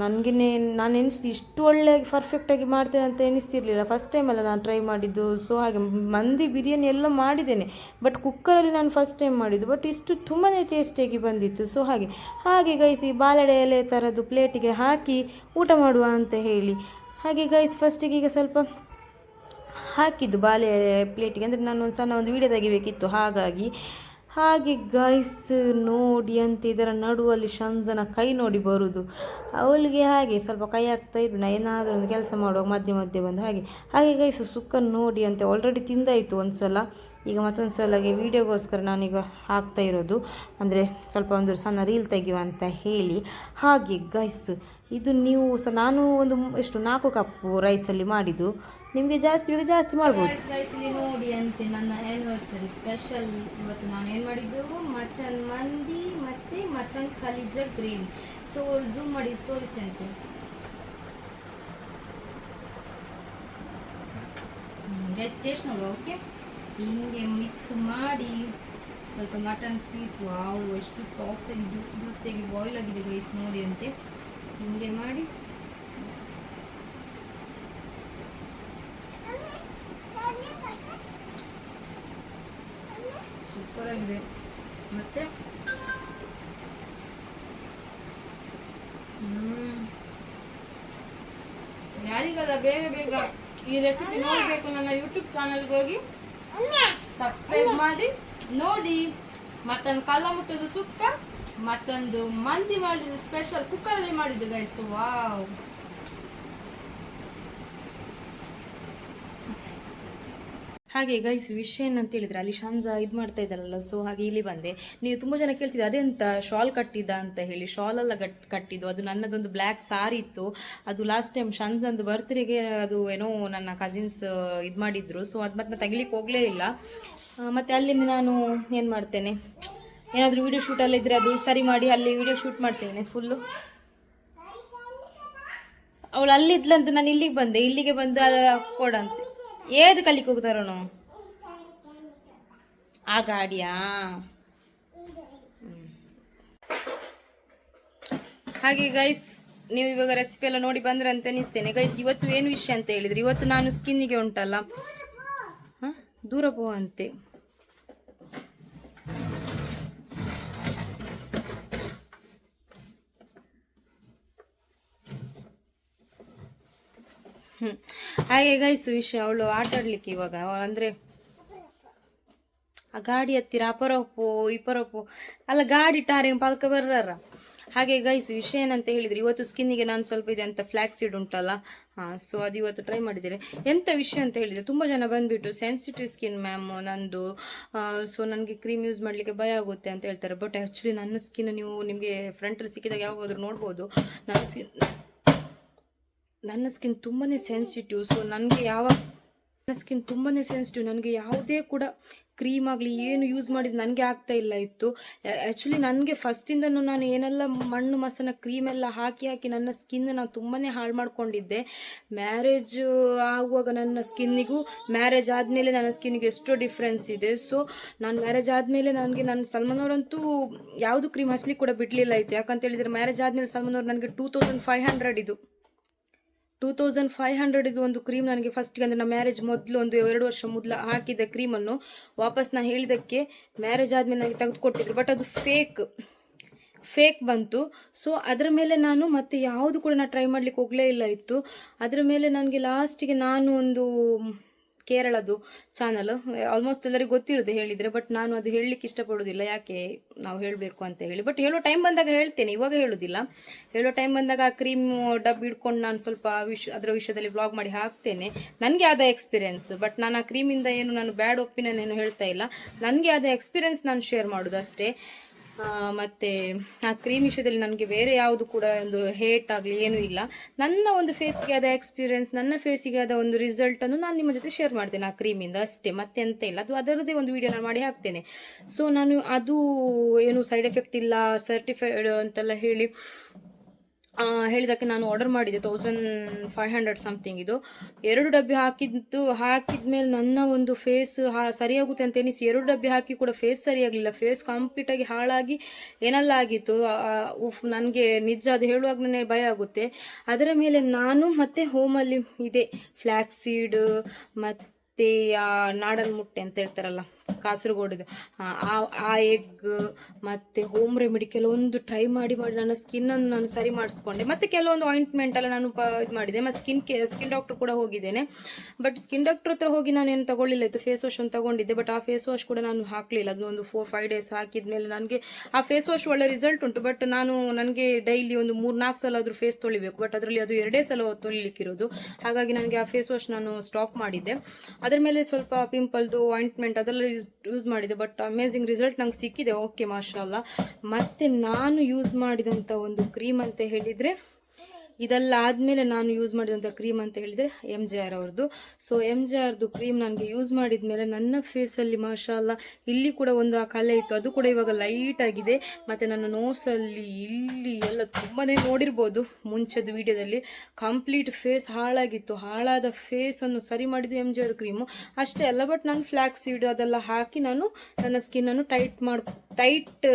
ನನಗೆ ನಾನು ಎನಿಸ್ತು ಇಷ್ಟು ಒಳ್ಳೆ ಪರ್ಫೆಕ್ಟಾಗಿ ಮಾಡ್ತೇನೆ ಅಂತ ಎನಿಸ್ತಿರ್ಲಿಲ್ಲ. ಫಸ್ಟ್ ಟೈಮ್ ಅಲ್ಲ ನಾನು ಟ್ರೈ ಮಾಡಿದ್ದು ಸೊ ಹಾಗೆ ಮಂದಿ ಬಿರಿಯಾನಿ ಎಲ್ಲ ಮಾಡಿದ್ದೇನೆ ಬಟ್ ಕುಕ್ಕರಲ್ಲಿ ನಾನು ಫಸ್ಟ್ ಟೈಮ್ ಮಾಡಿದ್ದು ಬಟ್ ಇಷ್ಟು ತುಂಬಾ ಟೇಸ್ಟಿಯಾಗಿ ಬಂದಿತ್ತು. ಸೊ ಹಾಗೆ ಹಾಗೆ ಗೈಸಿ ಬಾಳೆಡೆ ಎಲೆ ಥರದ್ದು ಪ್ಲೇಟಿಗೆ ಹಾಕಿ ಊಟ ಮಾಡುವ ಅಂತ ಹೇಳಿ. ಹಾಗೆ ಗೈಸ್ ಫಸ್ಟಿಗೆ ಈಗ ಸ್ವಲ್ಪ ಹಾಕಿದ್ದು ಬಾಳೆ ಪ್ಲೇಟಿಗೆ ಅಂದರೆ ನಾನು ಒಂದು ಸಣ್ಣ ಒಂದು ವಿಡಿಯೋ ತೆಗಿಬೇಕಿತ್ತು, ಹಾಗಾಗಿ. ಹಾಗೆ ಗೈಸ್ ನೋಡಿ ಅಂತ ಇದರ ನಡುವಲ್ಲಿ ಶಂಜನ ಕೈ ನೋಡಿ ಬರುವುದು ಅವಳಿಗೆ ಹಾಗೆ ಸ್ವಲ್ಪ ಕೈ ಹಾಕ್ತಾ ಇದ್ರು ನಾ ಏನಾದರೂ ಒಂದು ಕೆಲಸ ಮಾಡುವಾಗ ಮಧ್ಯೆ ಮಧ್ಯೆ ಬಂದು ಹಾಗೆ. ಹಾಗೆ ಗೈಸು ಸುಕ್ಕ ನೋಡಿ ಅಂತ ಆಲ್ರೆಡಿ ತಿಂದಾಯಿತು ಒಂದು ಸಲ ಈಗ ಮತ್ತೊಂದು ಸಲಗೆ ವೀಡಿಯೋಗೋಸ್ಕರ ನಾನೀಗ ಹಾಕ್ತಾ ಇರೋದು. ಅಂದರೆ ಸ್ವಲ್ಪ ಒಂದು ಸಣ್ಣ ರೀಲ್ ತೆಗೆಯುವಂತ ಹೇಳಿ. ಹಾಗೆ ಗೈಸ್ ಇದು ನೀವು ಸಹ ನಾನು ಒಂದು ಎಷ್ಟು ನಾಲ್ಕು ಕಪ್ಪು ರೈಸಲ್ಲಿ ಮಾಡಿದ್ದು. ನಿಮಗೆ ಜಾಸ್ತಿ ಬೇಕು ಜಾಸ್ತಿ ಮಾಡ್ಬೋದು. ಇಲ್ಲಿ ನೋಡಿ ಅಂತೆ ನನ್ನ ಆ್ಯನಿವರ್ಸರಿ ಸ್ಪೆಷಲ್ ಇವತ್ತು ನಾನು ಏನು ಮಾಡಿದ್ದು? ಮಚನ್ ಮಂದಿ ಮತ್ತು ಮಚನ್ ಖಲಿಜ ಗ್ರೇವಿ. ಸೊ ಝೂಮ್ ಮಾಡಿ, ತೋರಿಸಿ ಅಂತೆ. ಟೇಸ್ಟ್ ನೋಡು ಓಕೆ ಹಿಂಗೆ ಮಿಕ್ಸ್ ಮಾಡಿ ಸ್ವಲ್ಪ ಮಟನ್ ಪೀಸ್ ವಾವ್, ಎಷ್ಟು ಸಾಫ್ಟಾಗಿ ಜ್ಯೂಸ್ ಜ್ಯೂಸಿಯಾಗಿ ಬಾಯ್ಲ್ ಆಗಿದೆ ಗೈಸ್ ನೋಡಿ ಅಂತೆ. ಹಿಂಗೆ ಮಾಡಿ ಸೂಪರ್ ಆಗಿದೆ. ಮತ್ತೆ. ಯಾರಿಗಲ್ಲ, ಬೇಗ ಬೇಗ ಈ ರೆಸಿಪಿ ನೋಡಬೇಕು ನನ್ನ ಯೂಟ್ಯೂಬ್ ಚಾನಲ್ಗೆ ಹೋಗಿ. ಸಬ್ಸ್ಕ್ರೈಬ್ ಮಾಡಿ. ನೋಡಿ, ಮತ್ತೊಂದು ಕಲ್ಲ ಮುಟ್ಟದು ಸುಕ್ಕ, ಮತ್ತೊಂದು ಮಂದಿ ಮಾಡಿದ್ದು ಸ್ಪೆಷಲ್ ಕುಕ್ಕರಲ್ಲಿ ಮಾಡಿದ್ದು ಗೈಸ್ ವಾವ್ ಹಾಗೆ ಗೈಸ್ ವಿಷಯ ಏನಂತ ಹೇಳಿದ್ರೆ ಅಲ್ಲಿ ಶಂಜಾ ಇದು ಮಾಡ್ತಾ ಇದ್ದಾರಲ್ಲ ಸೊ ಹಾಗೆ ಇಲ್ಲಿ ಬಂದೆ. ನೀವು ತುಂಬ ಜನ ಕೇಳ್ತಿದ್ದೆ ಅದೆಂತ ಶಾಲ್ ಕಟ್ಟಿದ್ದ ಅಂತ ಹೇಳಿ ಶಾಲ್ ಎಲ್ಲ ಗಟ್, ಕಟ್ಟಿದ್ದು, ಅದು ನನ್ನದೊಂದು ಬ್ಲ್ಯಾಕ್ ಸಾರಿ ಇತ್ತು. ಅದು ಲಾಸ್ಟ್ ಟೈಮ್ ಶಂಜಂದು ಬರ್ತ್ಡೇಗೆ ಅದು ಏನೋ ನನ್ನ ಕಸಿನ್ಸ್ ಇದು ಮಾಡಿದ್ರು ಸೊ ಅದು ಮತ್ತೆ ತೆಗಿಲಿಕ್ಕೆ ಹೋಗಲೇ ಇಲ್ಲ. ಮತ್ತು ಮತ್ತೆ ಅಲ್ಲಿ ನಾನು ಏನು ಮಾಡ್ತೇನೆ? ಏನಾದರೂ ವಿಡಿಯೋ ಇದ್ದರೆ ಅದು ಸರಿ ಮಾಡಿ, ಅಲ್ಲಿ ವಿಡಿಯೋ ಶೂಟ್ ಮಾಡ್ತೇನೆ ಫುಲ್ಲು ಅವಳು ಅಲ್ಲಿದ್ಲಂತ ನಾನು ಇಲ್ಲಿಗೆ ಬಂದೆ, ಇಲ್ಲಿಗೆ ಬಂದು ಕೊಡಂತೆ. ಏದು ಕಲಿಕ್ಕೆ ಹೋಗ್ತಾರೋನು? ಆ ಗಾಡಿಯಾ? ಹಾಗೆ ಗೈಸ್ ನೀವು ಇವಾಗ ರೆಸಿಪಿ ಎಲ್ಲ ನೋಡಿ ಬಂದ್ರೆ ಅಂತ ಅನಿಸ್ತೇನೆ ಗೈಸ್ ಇವತ್ತು ಏನು ವಿಷಯ ಅಂತ ಹೇಳಿದ್ರೆ? ಇವತ್ತು ನಾನು ಸ್ಕಿನ್ನಿಗೆ ಉಂಟಲ್ಲ? ಹಾಂ? ದೂರ ಪೋವಂತೆ. ಹಾಗೆ ಗೈಸ್ ವಿಷಯ ಅವಳು ಆಟ ಆಡ್ಲಿಕ್ಕೆ ಇವಾಗ. ಅಂದ್ರೆ ಆ ಗಾಡಿ ಹತ್ತಿರ ಅಪರಪ್ಪು ಇಪರಪ್ಪು ಅಲ್ಲ, ಗಾಡಿ ಟಾರೆ ಪಲ್ಕ ಬರ್ರ ಹಾಗೆ ಗೈಸ್ ವಿಷಯ ಏನಂತ ಹೇಳಿದ್ರೆ. ಇವತ್ತು ಸ್ಕಿನ್ನಿಗೆ ನಾನು ಸ್ವಲ್ಪ ಇದೆ ಅಂತ ಫ್ಲಾಕ್ ಸೀಡ್ ಉಂಟಲ್ಲ? ಹಾಂ ಸೊ ಅದು ಇವತ್ತು ಟ್ರೈ ಮಾಡಿದ್ದೇನೆ. ಎಂಥ ವಿಷಯ ಅಂತ ಹೇಳಿದ್ರೆ, ತುಂಬ ಜನ ಬಂದ್ಬಿಟ್ಟು ಸೆನ್ಸಿಟಿವ್ ಸ್ಕಿನ್ ಮ್ಯಾಮ್ ನಂದು ಸೊ ನನಗೆ ಕ್ರೀಮ್ ಯೂಸ್ ಮಾಡಲಿಕ್ಕೆ ಭಯ ಆಗುತ್ತೆ ಅಂತ ಹೇಳ್ತಾರೆ. ಬಟ್ ಆ್ಯಕ್ಚುಲಿ ನನ್ನ ಸ್ಕಿನ್ ನೀವು ನಿಮಗೆ ಫ್ರಂಟಲ್ಲಿ ಸಿಕ್ಕಿದಾಗ ಯಾವಾಗಾದ್ರೂ ನೋಡ್ಬೋದು. ನನ್ನ ಸ್ಕಿನ್ ನನ್ನ ಸ್ಕಿನ್ ತುಂಬಾ ಸೆನ್ಸಿಟಿವ್ ಸೊ ನನಗೆ ಯಾವ, ನನ್ನ ಸ್ಕಿನ್ ತುಂಬಾ ಸೆನ್ಸಿಟಿವ್ ನನಗೆ ಯಾವುದೇ ಕೂಡ ಕ್ರೀಮ್ ಆಗಲಿ ಏನು ಯೂಸ್ ಮಾಡಿದ್ದು ನನಗೆ ಆಗ್ತಾ ಇಲ್ಲ ಇತ್ತು. ಆ್ಯಕ್ಚುಲಿ ನನಗೆ ಫಸ್ಟಿಂದನೂ ನಾನು ಏನೆಲ್ಲ ಮಣ್ಣು ಮಸನ ಕ್ರೀಮ್ ಎಲ್ಲ ಹಾಕಿ ಹಾಕಿ ನನ್ನ ಸ್ಕಿನ್ ನಾನು ತುಂಬಾ ಹಾಳು ಮಾಡಿಕೊಂಡಿದ್ದೆ. ಮ್ಯಾರೇಜ್ ಆಗುವಾಗ ನನ್ನ ಸ್ಕಿನ್ನಿಗೂ ಮ್ಯಾರೇಜ್ ಆದಮೇಲೆ ನನ್ನ ಸ್ಕಿನ್ನಿಗೆ ಎಷ್ಟೋ ಡಿಫ್ರೆನ್ಸ್ ಇದೆ. ಸೊ ನಾನು ಮ್ಯಾರೇಜ್ ಆದಮೇಲೆ ನನಗೆ ನನ್ನ ಸಲ್ಮಾನ್ ಅವರಂತೂ ಯಾವುದು ಕ್ರೀಮ್ ಹಚ್ಚಲಿಕ್ಕೆ ಕೂಡ ಬಿಡಲಿಲ್ಲ ಇತ್ತು. ಯಾಕಂತ ಹೇಳಿದರೆ ಮ್ಯಾರೇಜ್ ಆದಮೇಲೆ ಸಲ್ಮಾನ್ ಅವ್ರು ನನಗೆ ಟೂ ತೌಸಂಡ್ ಫೈವ್ ಹಂಡ್ರೆಡ್ ಇದು. ಟೂ ತೌಸಂಡ್ ಫೈವ್ ಹಂಡ್ರೆಡ್ ಇದು ಒಂದು ಕ್ರೀಮ್ ನನಗೆ ಫಸ್ಟ್ಗೆ ಅಂದರೆ ನಮ್ಮ ಮ್ಯಾರೇಜ್ ಮೊದಲು ಒಂದು ಎರಡು ವರ್ಷ ಮೊದಲು ಹಾಕಿದ್ದ ಕ್ರೀಮನ್ನು ವಾಪಸ್ ನಾನು ಹೇಳಿದ್ದಕ್ಕೆ ಮ್ಯಾರೇಜ್ ಆದಮೇಲೆ ನನಗೆ ತೆಗೆದುಕೊಟ್ಟಿದ್ರು ಬಟ್ ಅದು ಫೇಕ್ ಫೇಕ್ ಬಂತು. ಸೊ ಅದರ ಮೇಲೆ ನಾನು ಮತ್ತೆ ಯಾವುದು ಕೂಡ ನಾನು ಟ್ರೈ ಮಾಡ್ಲಿಕ್ಕೆ ಹೋಗಲೇ ಇಲ್ಲ ಇತ್ತು. ಅದರ ಮೇಲೆ ನನಗೆ ಲಾಸ್ಟಿಗೆ ನಾನು ಒಂದು ಕೇರಳದು ಚಾನಲ್ ಆಲ್ಮೋಸ್ಟ್ ಎಲ್ಲರಿಗೂ ಗೊತ್ತಿರುತ್ತೆ ಹೇಳಿದರೆ ಬಟ್ ನಾನು ಅದು ಹೇಳಲಿಕ್ಕೆ ಇಷ್ಟಪಡೋದಿಲ್ಲ, ಯಾಕೆ ನಾವು ಹೇಳಬೇಕು ಅಂತ ಹೇಳಿ. ಬಟ್ ಹೇಳೋ ಟೈಮ್ ಬಂದಾಗ ಹೇಳ್ತೇನೆ, ಇವಾಗ ಹೇಳೋದಿಲ್ಲ. ಹೇಳೋ ಟೈಮ್ ಬಂದಾಗ ಆ ಕ್ರೀಮ್ ಡಬ್ಬಿ ಹಿಡ್ಕೊಂಡು ನಾನು ಸ್ವಲ್ಪ ವಿಷ, ಅದರ ವಿಷಯದಲ್ಲಿ ಬ್ಲಾಗ್ ಮಾಡಿ ಹಾಕ್ತೇನೆ. ನನಗೆ ಆದ ಎಕ್ಸ್ಪೀರಿಯೆನ್ಸ್ ಬಟ್ ನಾನು ಆ ಕ್ರೀಮಿಂದ ಏನು, ನಾನು ಬ್ಯಾಡ್ ಒಪಿನಿಯನ್ ಏನು ಹೇಳ್ತಾ ಇಲ್ಲ. ನನಗೆ ಆದ ಎಕ್ಸ್ಪೀರಿಯನ್ಸ್ ನಾನು ಶೇರ್ ಮಾಡೋದು ಅಷ್ಟೇ. ಮತ್ತೆ ಆ ಕ್ರೀಮ್ ವಿಷಯದಲ್ಲಿ ನನಗೆ ಬೇರೆ ಯಾವುದು ಕೂಡ ಒಂದು ಹೇಟ್ ಆಗಲಿ ಏನೂ ಇಲ್ಲ. ನನ್ನ ಒಂದು ಫೇಸ್ಗೆ ಆದ ಎಕ್ಸ್ಪೀರಿಯನ್ಸ್ ನನ್ನ ಫೇಸಿಗೆ ಆದ ಒಂದು ರಿಸಲ್ಟನ್ನು ನಾನು ನಿಮ್ಮ ಜೊತೆ ಶೇರ್ ಮಾಡ್ತೇನೆ ಆ ಕ್ರೀಮಿಂದ ಅಷ್ಟೇ ಮತ್ತೆ ಎಂತ ಇಲ್ಲ. ಅದು ಅದರದ್ದೇ ಒಂದು ವಿಡಿಯೋ ನಾನು ಮಾಡಿ ಹಾಕ್ತೇನೆ. ಸೊ ನಾನು ಅದು ಏನು ಸೈಡ್ ಎಫೆಕ್ಟ್ ಇಲ್ಲ ಸರ್ಟಿಫೈಡ್ ಅಂತೆಲ್ಲ ಹೇಳಿ ಆ, ಹೇಳಿದ್ದಕ್ಕೆ ನಾನು ಆರ್ಡರ್ ಮಾಡಿದ್ದೆ ತೌಸಂಡ್ ಫೈವ್ ಹಂಡ್ರೆಡ್ ಸಮಥಿಂಗ್ ಇದು. ಎರಡು ಡಬ್ಬಿ ಹಾಕಿದ್ದು ಮೇಲೆ ನನ್ನ ಒಂದು ಫೇಸ್ ಹಾ ಸರಿಯಾಗುತ್ತೆ ಅಂತ ಎನಿಸಿ ಎರಡು ಡಬ್ಬಿ ಹಾಕಿ ಕೂಡ ಫೇಸ್ ಸರಿಯಾಗಲಿಲ್ಲ. ಫೇಸ್ ಕಂಪ್ಲೀಟಾಗಿ ಹಾಳಾಗಿ ಏನೆಲ್ಲ ಆಗಿತ್ತು ಉಫ್ ನನಗೆ ನಿಜ ಅದು ಹೇಳುವಾಗ ನನಗೆ ಭಯ ಆಗುತ್ತೆ. ಅದರ ಮೇಲೆ ನಾನು ಮತ್ತೆ ಹೋಮಲ್ಲಿ ಇದೆ. ಫ್ಲ್ಯಾಕ್ಸೀಡ್ ಸೀಡ್ ಮತ್ತು ನಾಡನ್ ಮುಟ್ಟೆ ಅಂತ ಹೇಳ್ತಾರಲ್ಲ. ಕಾಸರಗೋಡಿದು ಆ ಎಗ್ ಮತ್ತು ಹೋಮ್ ರೆಮಿಡಿ ಕೆಲವೊಂದು ಟ್ರೈ ಮಾಡಿ ಮಾಡಿ ನನ್ನ ಸ್ಕಿನ್ನನ್ನು ನಾನು ಸರಿ ಮಾಡಿಸ್ಕೊಂಡೆ. ಮತ್ತು ಕೆಲವೊಂದು ಆಯಿಂಟ್ಮೆಂಟ್ ಎಲ್ಲ ನಾನು ಇದು ಮಾಡಿದೆ. ಮತ್ತು ಸ್ಕಿನ್ ಕೇ ಸ್ಕಿನ್ ಡಾಕ್ಟರ್ ಕೂಡ ಹೋಗಿದ್ದೇನೆ. ಬಟ್ ಸ್ಕಿನ್ ಡಾಕ್ಟ್ರ್ ಹತ್ರ ಹೋಗಿ ನಾನು ಏನು ತಗೊಳ್ಳಿಲ್ಲ. ಇತ್ತು ಫೇಸ್ ವಾಶ್ ಒಂದು ತಗೊಂಡಿದ್ದೆ. ಬಟ್ ಆ ಫೇಸ್ ವಾಶ್ ಕೂಡ ನಾನು ಹಾಕಲಿಲ್ಲ. ಅದು ಒಂದು ಫೋರ್ ಫೈವ್ ಡೇಸ್ ಹಾಕಿದ ಮೇಲೆ ನನಗೆ ಆ ಫೇಸ್ ವಾಶ್ ಒಳ್ಳೆ ರಿಸಲ್ಟ್ ಉಂಟು. ಬಟ್ ನಾನು ನನಗೆ ಡೈಲಿ ಒಂದು ಮೂರು, ನಾಲ್ಕು ಸಲ ಆದರೂ ಫೇಸ್ ತೊಳಿಬೇಕು. ಬಟ್ ಅದರಲ್ಲಿ ಅದು ಎರಡೇ ಸಲ ತೊಳಿಲಿಕ್ಕಿರೋದು. ಹಾಗಾಗಿ ನನಗೆ ಆ ಫೇಸ್ ವಾಶ್ ನಾನು ಸ್ಟಾಪ್ ಮಾಡಿದ್ದೆ. ಅದರ ಮೇಲೆ ಸ್ವಲ್ಪ ಪಿಂಪಲ್ದು ಆಯಿಂಟ್ಮೆಂಟ್ ಅದೆಲ್ಲ ಯೂಸ್ ಯೂಸ್ ಮಾಡಿದೆ ಬಟ್ ಅಮೇಝಿಂಗ್ ರಿಸಲ್ಟ್ ನಂಗೆ ಸಿಕ್ಕಿದೆ. ಓಕೆ ಮಾಷಾಲ್ಲ ಮತ್ತು ನಾನು ಯೂಸ್ ಮಾಡಿದಂಥ ಒಂದು ಕ್ರೀಮ್ ಅಂತ ಹೇಳಿದರೆ ಇದೆಲ್ಲ ಆದಮೇಲೆ ನಾನು ಯೂಸ್ ಮಾಡಿದಂಥ ಕ್ರೀಮ್ ಅಂತ ಹೇಳಿದರೆ ಎಂ ಜೆ ಆರ್ ಅವ್ರದ್ದು. ಸೊ ಎಂ ಜೆ ಆರ್ದು ಕ್ರೀಮ್ ನನಗೆ ಯೂಸ್ ಮಾಡಿದ ಮೇಲೆ ನನ್ನ ಫೇಸಲ್ಲಿ ಮಾಷಾಲ್ಲ ಇಲ್ಲಿ ಕೂಡ ಒಂದು ಆ ಕಲೆ ಇತ್ತು. ಅದು ಕೂಡ ಇವಾಗ ಲೈಟ್ ಆಗಿದೆ. ಮತ್ತು ನನ್ನ ನೋಸಲ್ಲಿ ಇಲ್ಲಿ ಎಲ್ಲ ತುಂಬಾ ನೋಡಿರ್ಬೋದು ಮುಂಚೆದು ವಿಡಿಯೋದಲ್ಲಿ ಕಂಪ್ಲೀಟ್ ಫೇಸ್ ಹಾಳಾಗಿತ್ತು. ಹಾಳಾದ ಫೇಸನ್ನು ಸರಿ ಮಾಡಿದ್ದು ಎಂ ಜೆ ಆರ್ ಕ್ರೀಮು ಅಷ್ಟೇ ಅಲ್ಲ ಬಟ್ ನಾನು ಫ್ಲ್ಯಾಕ್ಸ್ ಸೀಡ್ ಅದೆಲ್ಲ ಹಾಕಿ ನಾನು ನನ್ನ ಸ್ಕಿನ್ನನ್ನು ಟೈಟ್ ಮಾಡಿ ಟೈಟ್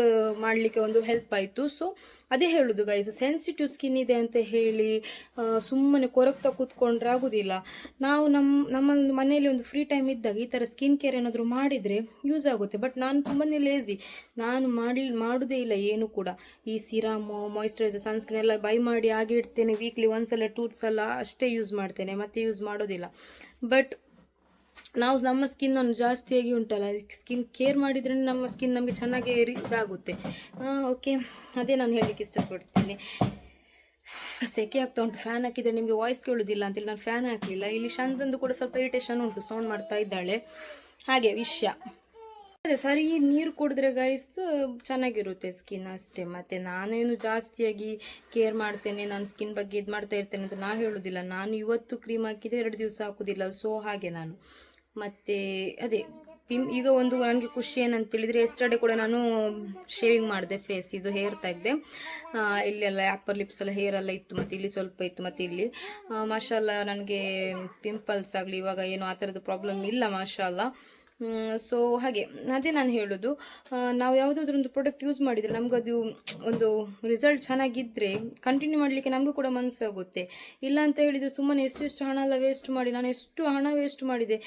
ಮಾಡಲಿಕ್ಕೆ ಒಂದು ಹೆಲ್ಪ್ ಆಯಿತು. ಸೊ ಅದೇ ಹೇಳೋದು ಗೈಸ್ ಸೆನ್ಸಿಟಿವ್ ಸ್ಕಿನ್ ಇದೆ ಅಂತ ಹೇಳಿ ಸುಮ್ಮನೆ ಕೊರಗ್ತಾ ಕೂತ್ಕೊಂಡ್ರೆ ಆಗೋದಿಲ್ಲ. ನಾವು ನಮ್ಮ ನಮ್ಮ ಮನೆಯಲ್ಲಿ ಒಂದು ಫ್ರೀ ಟೈಮ್ ಇದ್ದಾಗ ಈ ಥರ ಸ್ಕಿನ್ ಕೇರ್ ಏನಾದರೂ ಮಾಡಿದರೆ ಯೂಸ್ ಆಗುತ್ತೆ. ಬಟ್ ನಾನು ತುಂಬಾ ಲೇಸಿ ನಾನು ಮಾಡಿ, ಮಾಡೋದೇ ಇಲ್ಲ ಏನು ಕೂಡ. ಈ ಸಿರಾಮು ಮಾಯಿಶ್ಚರೈಸರ್ ಸನ್ಸ್ಕ್ರೀನ್ ಎಲ್ಲ ಬೈ ಮಾಡಿ ಆಗಿ ಇಡ್ತೇನೆ. ವೀಕ್ಲಿ ಒಂದ್ಸಲ ಟೂ ಸಲ ಅಷ್ಟೇ ಯೂಸ್ ಮಾಡ್ತೇನೆ. ಮತ್ತೆ ಯೂಸ್ ಮಾಡೋದಿಲ್ಲ. ಬಟ್ ನಾವು ನಮ್ಮ ಸ್ಕಿನ್ನನ್ನು ಜಾಸ್ತಿಯಾಗಿ ಉಂಟಲ್ಲ ಸ್ಕಿನ್ ಕೇರ್ ಮಾಡಿದ್ರೆ ನಮ್ಮ ಸ್ಕಿನ್ ನಮಗೆ ಚೆನ್ನಾಗಿ ಇದಾಗುತ್ತೆ. ಓಕೆ ಅದೇ ನಾನು ಹೇಳಲಿಕ್ಕೆ ಇಷ್ಟಪಡ್ತೀನಿ. ಸೆಕೆ ಆಗ್ತಾ ಉಂಟು ಫ್ಯಾನ್ ಹಾಕಿದ್ರೆ ನಿಮಗೆ ವಾಯ್ಸ್ ಕೇಳೋದಿಲ್ಲ ಅಂತೇಳಿ ನಾನು ಫ್ಯಾನ್ ಹಾಕಲಿಲ್ಲ. ಇಲ್ಲಿ ಶನ್ಸಂದು ಕೂಡ ಸ್ವಲ್ಪ ಇರಿಟೇಷನ್ ಉಂಟು ಸೌಂಡ್ ಮಾಡ್ತಾ ಇದ್ದಾಳೆ. ಹಾಗೆ ವಿಷಯ. ಅದೇ ಸರಿ, ನೀರು ಕುಡಿದ್ರೆ ಗೈಸ್ ಚೆನ್ನಾಗಿರುತ್ತೆ ಸ್ಕಿನ್ ಅಷ್ಟೇ. ಮತ್ತು ನಾನೇನು ಜಾಸ್ತಿಯಾಗಿ ಕೇರ್ ಮಾಡ್ತೇನೆ, ನಾನು ಸ್ಕಿನ್ ಬಗ್ಗೆ ಇದು ಮಾಡ್ತಾ ಇರ್ತೇನೆ ಅಂತ ನಾ ಹೇಳೋದಿಲ್ಲ. ನಾನು ಇವತ್ತು ಕ್ರೀಮ್ ಹಾಕಿದ್ರೆ ಎರಡು ದಿವಸ ಹಾಕೋದಿಲ್ಲ ಸೊ ಹಾಗೆ ನಾನು. ಮತ್ತು ಅದೇ ಪಿಮ್ ಈಗ ಒಂದು ನನಗೆ ಖುಷಿ ಏನಂತ ಹೇಳಿದರೆ ಎಸ್ಟರ್ಡೇ ಕೂಡ ನಾನು ಶೇವಿಂಗ್ ಮಾಡಿದೆ ಫೇಸ್ ಇದು ಹೇರ್ ತೆಗೆದೆ. ಇಲ್ಲೆಲ್ಲ ಆ್ಯಪರ್ ಲಿಪ್ಸ್ ಎಲ್ಲ ಹೇರ್ ಎಲ್ಲ ಇತ್ತು ಮತ್ತು ಇಲ್ಲಿ ಸ್ವಲ್ಪ ಇತ್ತು ಮತ್ತು ಇಲ್ಲಿ. ಮಾಷಾಲ್ಲ ನನಗೆ ಪಿಂಪಲ್ಸ್ ಆಗಲಿ, ಇವಾಗ ಏನು ಆ ಥರದ್ದು ಪ್ರಾಬ್ಲಮ್ ಇಲ್ಲ ಮಾಷಾಲ್ಲ ಸೊ ಹಾಗೆ, ಅದೇ ನಾನು ಹೇಳೋದು ನಾವು ಯಾವುದಾದ್ರೂ ಒಂದು ಪ್ರಾಡಕ್ಟ್ ಯೂಸ್ ಮಾಡಿದರೆ ನಮಗದು ಒಂದು ರಿಸಲ್ಟ್ ಚೆನ್ನಾಗಿದ್ದರೆ ಕಂಟಿನ್ಯೂ ಮಾಡಲಿಕ್ಕೆ ನಮಗೂ ಕೂಡ ಮನಸ್ಸಾಗುತ್ತೆ ಇಲ್ಲ ಅಂತ ಹೇಳಿದರೆ ಸುಮ್ಮನೆ ಎಷ್ಟು ಎಷ್ಟು ಹಣ ಎಲ್ಲ ವೇಸ್ಟ್ ಮಾಡಿ, ನಾನು ಎಷ್ಟು ಹಣ ವೇಸ್ಟ್ ಮಾಡಿದೆ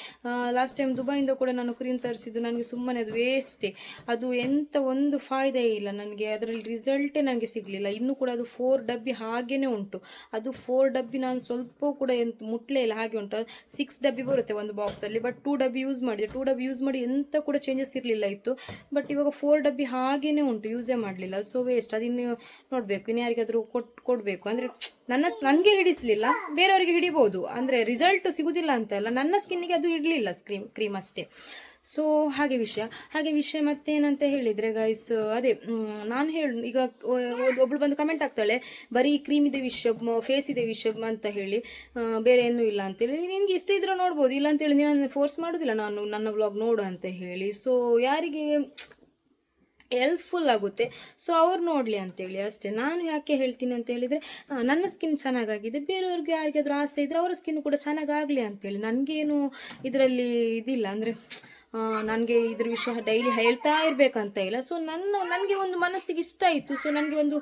ಲಾಸ್ಟ್ ಟೈಮ್ ದುಬೈಯಿಂದ ಕೂಡ ನಾನು ಕ್ರೀಮ್ ತರಿಸಿದ್ದು ನನಗೆ ಸುಮ್ಮನೆ ಅದು ವೇಸ್ಟೇ ಅದು ಎಂಥ ಒಂದು ಫಾಯ್ದೆ ಇಲ್ಲ ನನಗೆ, ಅದರಲ್ಲಿ ರಿಸಲ್ಟೇ ನನಗೆ ಸಿಗಲಿಲ್ಲ. ಇನ್ನೂ ಕೂಡ ಅದು ಫೋರ್ ಡಬ್ಬಿ ಹಾಗೇ ಉಂಟು. ಅದು ಫೋರ್ ಡಬ್ಬಿ ನಾನು ಸ್ವಲ್ಪ ಕೂಡ ಎಂತ ಮುಟ್ಲೇ ಇಲ್ಲ, ಹಾಗೆ ಉಂಟು. ಸಿಕ್ಸ್ ಡಬ್ಬಿ ಬರುತ್ತೆ ಒಂದು ಬಾಕ್ಸಲ್ಲಿ ಬಟ್ ಟೂ ಡಬ್ಬಿ ಯೂಸ್ ಮಾಡಿದೆ. ಟೂ ಡಬ್ಬಿ ಯೂಸ್ ಮಾಡಿ ಎಂಥ ಕೂಡ ಚೇಂಜಸ್ ಇರಲಿಲ್ಲ ಇತ್ತು. ಬಟ್ ಇವಾಗ ಫೋರ್ ಡಬ್ಬಿ ಹಾಗೇ ಉಂಟು ಯೂಸೇ ಮಾಡಲಿಲ್ಲ. ಸೊ ವೇಸ್ಟ್ ಅದಿನ್ನು ನೋಡಬೇಕು, ಇನ್ನು ಯಾರಿಗಾದರೂ ಕೊಟ್ಟು ಕೊಡಬೇಕು. ಅಂದರೆ ನನ್ನ ನನಗೆ ಹಿಡಿಸಲಿಲ್ಲ, ಬೇರೆಯವರಿಗೆ ಹಿಡಿಬೋದು. ಅಂದರೆ ರಿಸಲ್ಟ್ ಸಿಗುದಿಲ್ಲ ಅಂತ ಅಲ್ಲ, ನನ್ನ ಸ್ಕಿನ್ನಿಗೆ ಅದು ಇಡಲಿಲ್ಲ ಸ್ಕ್ರೀಮ್ ಕ್ರೀಮ್ ಅಷ್ಟೇ. ಸೊ ಹಾಗೆ ವಿಷಯ. ಹಾಗೆ ವಿಷಯ ಮತ್ತೇನಂತ ಹೇಳಿದರೆ ಗೈಸ್ ಅದೇ ನಾನು ಹೇಳು, ಈಗ ಒಬ್ಳು ಬಂದು ಕಮೆಂಟ್ ಆಗ್ತಾಳೆ ಬರೀ ಕ್ರೀಮ್ ಇದೆ ವಿಷಯ ಫೇಸ್ ಇದೆ ವಿಷಯ ಅಂತ ಹೇಳಿ ಬೇರೆ ಏನೂ ಇಲ್ಲ ಅಂತೇಳಿ ನಿನಗೆ ಇಷ್ಟ ಇದ್ರೆ ನೋಡ್ಬೋದು, ಇಲ್ಲ ಅಂತೇಳಿ ನಾನು ಫೋರ್ಸ್ ಮಾಡೋದಿಲ್ಲ ನಾನು, ನನ್ನ ವ್ಲಾಗ್ ನೋಡು ಅಂತ ಹೇಳಿ. ಸೊ ಯಾರಿಗೆ ಹೆಲ್ಪ್ಫುಲ್ ಆಗುತ್ತೆ ಸೊ ಅವ್ರು ನೋಡಲಿ ಅಂತೇಳಿ ಅಷ್ಟೇ. ನಾನು ಯಾಕೆ ಹೇಳ್ತೀನಿ ಅಂತ ಹೇಳಿದರೆ ನನ್ನ ಸ್ಕಿನ್ ಚೆನ್ನಾಗಾಗಿದೆ, ಬೇರೆಯವ್ರಿಗೆ ಯಾರಿಗಾದರೂ ಆಸೆ ಇದ್ದರೆ ಅವರ ಸ್ಕಿನ್ ಕೂಡ ಚೆನ್ನಾಗಾಗಲಿ ಅಂತೇಳಿ ನನಗೇನು ಇದರಲ್ಲಿ ಇದಿಲ್ಲ, ಅಂದರೆ ನನಗೆ ಇದ್ರ ವಿಷಯ ಡೈಲಿ ಹೇಳ್ತಾ ಇರಬೇಕಂತ ಇಲ್ಲ. ಸೊ ನನ್ನ, ನನಗೆ ಒಂದು ಮನಸ್ಸಿಗೆ ಇಷ್ಟ ಆಯಿತು. ಸೊ ನನಗೆ ಒಂದು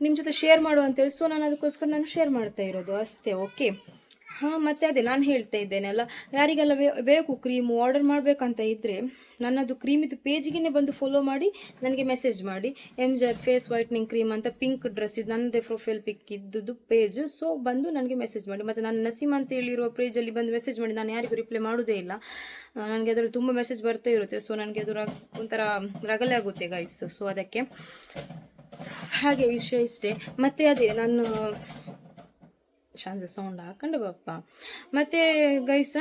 ನಿಮ್ಮ ಜೊತೆ ಶೇರ್ ಮಾಡು ಅಂತೇಳಿ ಸೊ ನಾನು ಅದಕ್ಕೋಸ್ಕರ ನಾನು ಶೇರ್ ಮಾಡ್ತಾ ಇರೋದು. ಅಷ್ಟೇ ಓಕೆ ಹಾಂ, ಮತ್ತೆ ಅದೇ ನಾನು ಹೇಳ್ತಾ ಇದ್ದೇನಲ್ಲ. ಯಾರಿಗೆಲ್ಲ ಬೇಕು ಕ್ರೀಮು ಆರ್ಡರ್ ಮಾಡಬೇಕಂತ ಇದ್ದರೆ ನನ್ನದು ಕ್ರೀಮಿದು ಪೇಜಿಗೆ ಬಂದು ಫಾಲೋ ಮಾಡಿ, ನನಗೆ ಮೆಸೇಜ್ ಮಾಡಿ. M J R face whitening cream ಅಂತ ಪಿಂಕ್ ಡ್ರೆಸ್ ಇದು ನನ್ನದೇ ಪ್ರೊಫೈಲ್ ಪಿಕ್ ಇದ್ದದ್ದು ಪೇಜ್ ಸೊ ಬಂದು ನನಗೆ ಮೆಸೇಜ್ ಮಾಡಿ. ಮತ್ತು ನಾನು ನಸೀಮ್ ಅಂತ ಹೇಳಿರುವ ಪೇಜಲ್ಲಿ ಬಂದು ಮೆಸೇಜ್ ಮಾಡಿ. ನಾನು ಯಾರಿಗೂ ರಿಪ್ಲೈ ಮಾಡೋದೇ ಇಲ್ಲ. ನನಗೆ ಅದರಲ್ಲಿ ತುಂಬ ಮೆಸೇಜ್ ಬರ್ತಾ ಇರುತ್ತೆ. ಸೊ ನನಗೆ ಅದು ಒಂಥರ ರಗಲೆ ಆಗುತ್ತೆ ಗೈಸ್ ಸೊ ಅದಕ್ಕೆ ಹಾಗೆ ವಿಷಯ ಇಷ್ಟೇ. ಮತ್ತು ಅದೇ ನಾನು ಶಾಂತ ಸೌಂಡ್ ಹಾಕೊಂಡು ಬಪ್ಪ ಮತ್ತೆ ಗೈಸ?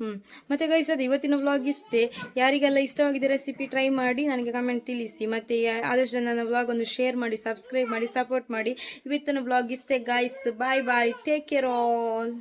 ಹ್ಞೂ ಮತ್ತೆ ಗೈಸ್, ಅದು ಇವತ್ತಿನ ವ್ಲಾಗ್ ಇಷ್ಟೇ. ಯಾರಿಗೆಲ್ಲ ಇಷ್ಟವಾಗಿದೆ ರೆಸಿಪಿ ಟ್ರೈ ಮಾಡಿ, ನನಗೆ ಕಮೆಂಟ್ ತಿಳಿಸಿ. ಮತ್ತು ಆದಷ್ಟು ನನ್ನ ವ್ಲಾಗ್ ಒಂದು ಶೇರ್ ಮಾಡಿ ಸಬ್ಸ್ಕ್ರೈಬ್ ಮಾಡಿ ಸಪೋರ್ಟ್ ಮಾಡಿ. ಇವತ್ತಿನ ವ್ಲಾಗ್ ಇಷ್ಟೇ guys bye bye take care all